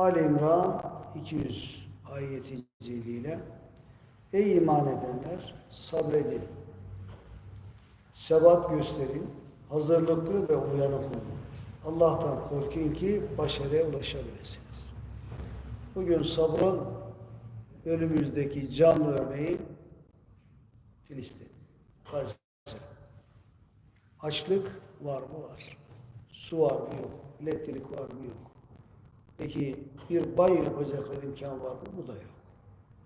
Ali İmran 200 ayeti celiyle Ey iman edenler sabredin. Sebat gösterin. Hazırlıklı ve uyanık olun. Allah'tan korkun ki başarıya ulaşabilirsiniz. Bugün sabrın önümüzdeki canlı örneği Filistin, Gazze. Açlık var mı? Var. Su var mı? Yok. Elektrik var mı? Yok. Peki bir banyo yapacakları imkan var mı? Bu da yok.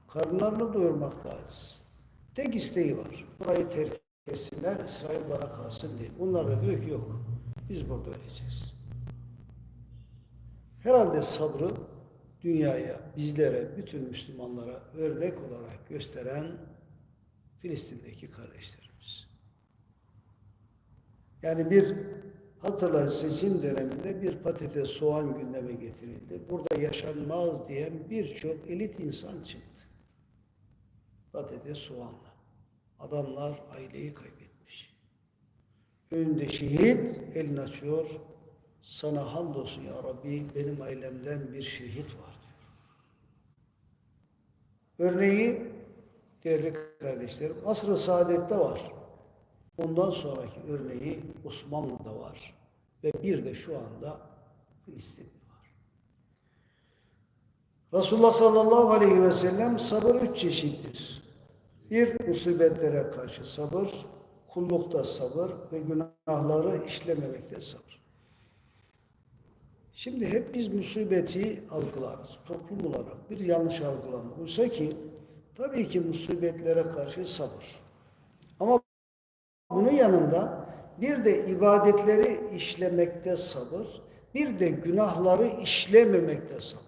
Karınlarını doyurmak aciz. Tek isteği var. Burayı terk etsinler, İsrail bana kalsın diye. Bunlar da diyor ki yok. Biz burada öleceğiz. Herhalde sabrı dünyaya, bizlere, bütün Müslümanlara örnek olarak gösteren Filistin'deki kardeşlerimiz. Yani bir hatırlayın seçim döneminde bir patates soğan gündeme getirildi. Burada yaşanmaz diyen birçok elit insan çıktı. Patates soğanla. Adamlar aileyi kaybetmiş. Önünde şehit elini açıyor. Sana hamdolsun ya Rabbi benim ailemden bir şehit var diyor. Örneği değerli kardeşlerim asr-ı saadette var. Ondan sonraki örneği Osmanlı'da var. Ve bir de şu anda Filistin'de var. Resulullah sallallahu aleyhi ve sellem sabır üç çeşittir. Bir, musibetlere karşı sabır, kullukta sabır ve günahları işlememekte sabır. Şimdi hep biz musibeti algılarız. Toplum olarak bir yanlış algılama. Oysa ki tabii ki musibetlere karşı sabır. Ama bunun yanında bir de ibadetleri işlemekte sabır, bir de günahları işlememekte sabır.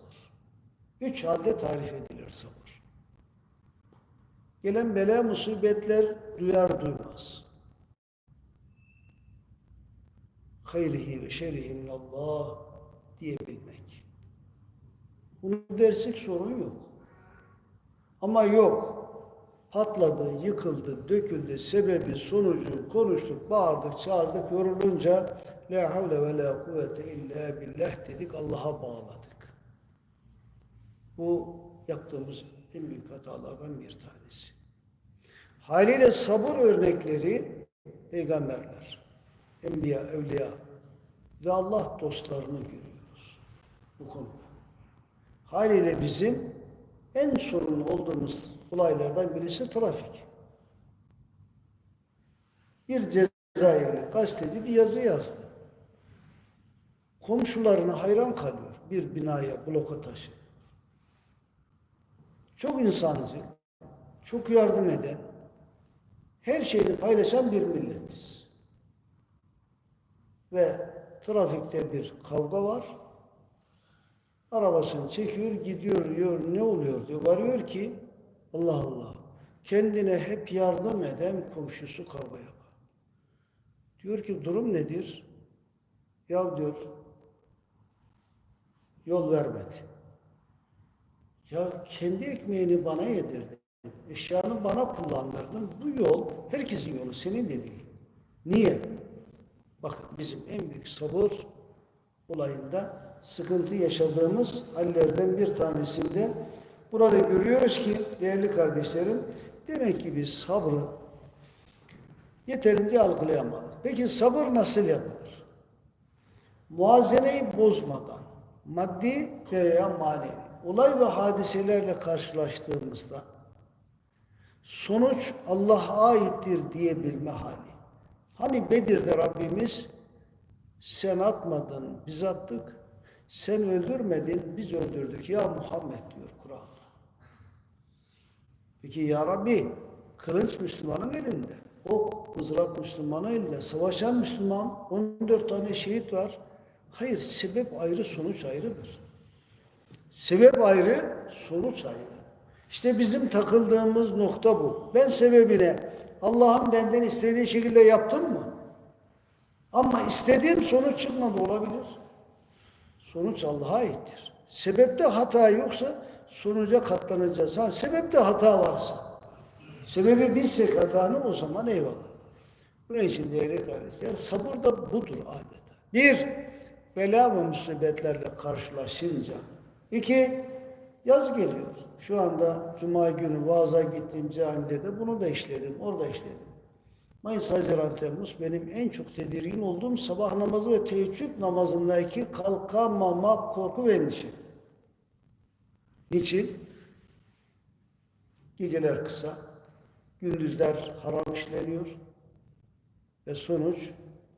Üç halde tarif edilir sabır. Gelen bela musibetler duyar duymaz. Hayrihi ve şerrihi minallah diyebilmek. Bunu dersek sorun yok. Ama yok. Patladı, yıkıldı, döküldü, sebebi, sonucu konuştuk, bağırdık, çağırdık, yorulunca La havle ve la kuvvete illa billah dedik, Allah'a bağladık. Bu yaptığımız en büyük hatalardan bir tanesi. Haliyle sabır örnekleri peygamberler, enbiya, evliya ve Allah dostlarını görüyoruz bu konuda. Haliyle bizim en sorunlu olduğumuz olaylardan birisi trafik. Bir Cezayirli gazeteci bir yazı yazdı. Komşularına hayran kalıyor. Bir binaya bloka taşı. Çok insancı, çok yardım eden, her şeyi paylaşan bir milletiz. Ve trafikte bir kavga var. Arabasını çekiyor, gidiyor, diyor, ne oluyor diyor. Varıyor ki, Allah Allah, kendine hep yardım eden komşusu kavga yapar. Diyor ki, durum nedir? Ya diyor, yol vermedi. Ya kendi ekmeğini bana yedirdin. Eşyanı bana kullandırdın. Bu yol herkesin yolu, senin de değil. Niye? Bak bizim en büyük sabır olayında sıkıntı yaşadığımız hallerden bir tanesinde burada görüyoruz ki değerli kardeşlerim demek ki biz sabrı yeterince algılayamadık. Peki sabır nasıl yapılır? Muazeneyi bozmadan maddi veya manevi olay ve hadiselerle karşılaştığımızda sonuç Allah'a aittir diyebilme hali. Hani Bedir'de Rabbimiz sen atmadın, biz attık. Sen öldürmedin, biz öldürdük ya Muhammed diyor Kur'an'da. Peki ya Rabbi, kılıç Müslümanın elinde. O mızrak Müslümanın elinde. Savaşan Müslüman, 14 tane şehit var. Hayır, sebep ayrı, sonuç ayrıdır. Sebep ayrı, sonuç ayrı. İşte bizim takıldığımız nokta bu. Ben sebebine Allah'ın benden istediği şekilde yaptım mı? Ama istediğim sonuç çıkmadı olabilir. Sonuç Allah'a aittir. Sebepte hata yoksa sonuca katlanacağız. Ha, sebepte hata varsa, sebebi bilsek hatanı o zaman eyvallah. Bunun için değerli kardeşler, sabır da budur adeta. Bir, bela ve musibetlerle karşılaşınca İki, yaz geliyor. Şu anda Cuma günü vaaza gittiğim camide de bunu da işledim, orada işledim. Mayıs, Haziran, Temmuz benim en çok tedirgin olduğum sabah namazı ve teheccüd namazındaki kalkamama korku ve endişe. Niçin? Geceler kısa, gündüzler haram işleniyor ve sonuç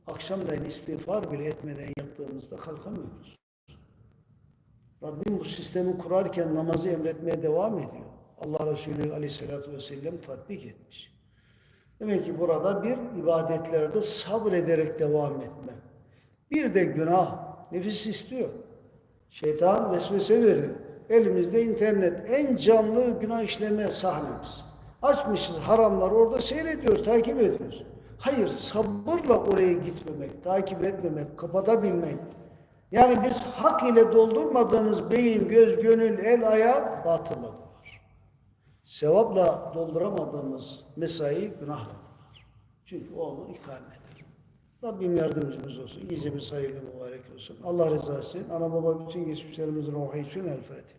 akşamleyin istiğfar bile etmeden yattığımızda kalkamıyoruz. Rabbim bu sistemi kurarken namazı emretmeye devam ediyor. Allah Resulü aleyhissalatü vesselam tatbik etmiş. Demek ki burada bir ibadetlerde sabrederek devam etme. Bir de günah. Nefis istiyor. Şeytan vesvese veriyor. Elimizde internet en canlı günah işleme sahnemiz. Açmışız haramlar orada seyrediyoruz, takip ediyoruz. Hayır sabırla oraya gitmemek, takip etmemek, kapatabilmek. Yani biz hak ile doldurmadığımız beyin, göz, gönül, el, ayak batılla dolar. Sevapla dolduramadığımız mesai günahla dolar. Çünkü o onu ikame eder. Rabbim yardımcımız olsun. Gecemiz hayırlı mübarek olsun. Allah rızası için ana baba bütün geçmişlerimizin ruhu için El Fatiha.